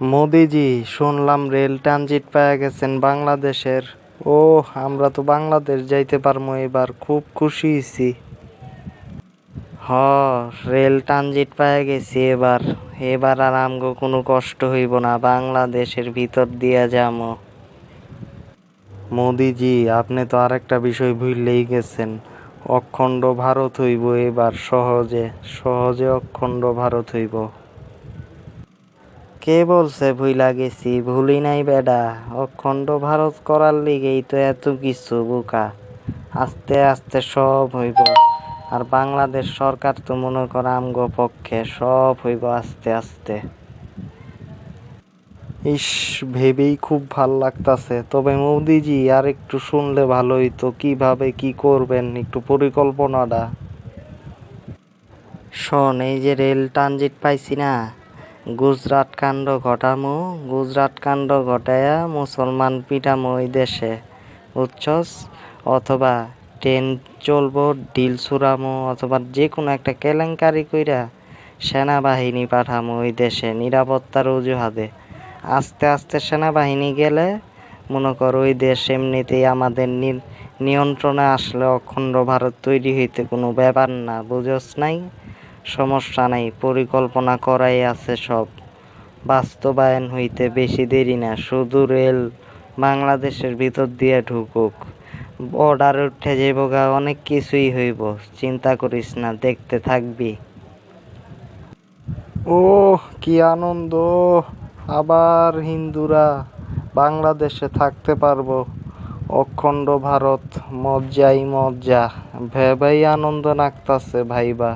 মোদিজি, শুনলাম rail transit পেয়ে গেছেন বাংলাদেশের। ও আমরা তো বাংলাদেশ যাইতে পারব এবার, খুব খুশি হইছি। হ, রেল ট্রানজিট পেয়ে গেছি এবার। এবার আর আমগো কোনো কষ্ট হইব না, বাংলাদেশের ভিতর দিয়া যামো। মোদিজি, আপনি তো আরেকটা বিষয় ভুললেই গেছেন। অখণ্ড ভারত হইব এবার, সহজে সহজে অখণ্ড ভারত হইব। কে বলছে ভুইলা গেছি? ভুলি নাই বেডা। অখণ্ড ভারত করার লিগেই তো এত কিছু বোকা। আস্তে আস্তে সব হইব। আর বাংলাদেশ সরকার তো মনে কর আমগো পক্ষে সব হইব আস্তে আস্তে। ইস, ভেবেই খুব ভালো লাগতাছে। তবে মোদিজি, আর একটু শুনলে ভালো হইতো। কীভাবে কি করবেন একটু পরিকল্পনাটা? শোন, এই যে রেল ট্রানজিট পাইছি না গুজরাট কাণ্ড ঘটামু। গুজরাট কাণ্ড ঘটায়া মুসলমান পিটামু ওই দেশে। বুঝছস? অথবা ট্রেন চলবো, ডিল ছুড়ামো, অথবা যে কোনো একটা কেলেঙ্কারি কইরা সেনাবাহিনী পাঠামো ওই দেশে নিরাপত্তার অজুহাতে। আস্তে আস্তে সেনাবাহিনী গেলে, মনে কর ওই দেশ এমনিতেই আমাদের নিয়ন্ত্রণে আসলে অখণ্ড ভারত তৈরি হইতে কোনো ব্যাপার না বুঝস নাই? সমস্যা নাই, পরিকল্পনা করাই আছে সব। বাস্তবায়ন হইতে বেশি দেরি না, শুধু রেল বাংলাদেশের ভিতর দিয়ে ঢুকুক। বর্ডার উঠে যাইব গা, অনেক কিছুই হইব, চিন্তা করিস না, দেখতে থাকবি। ও কি আনন্দ! আবার হিন্দুরা বাংলাদেশে থাকতে পারব। অখণ্ড ভারত, মজ্জাই মজ্জা। ভেবেই আনন্দ নাকতাছে ভাইবা।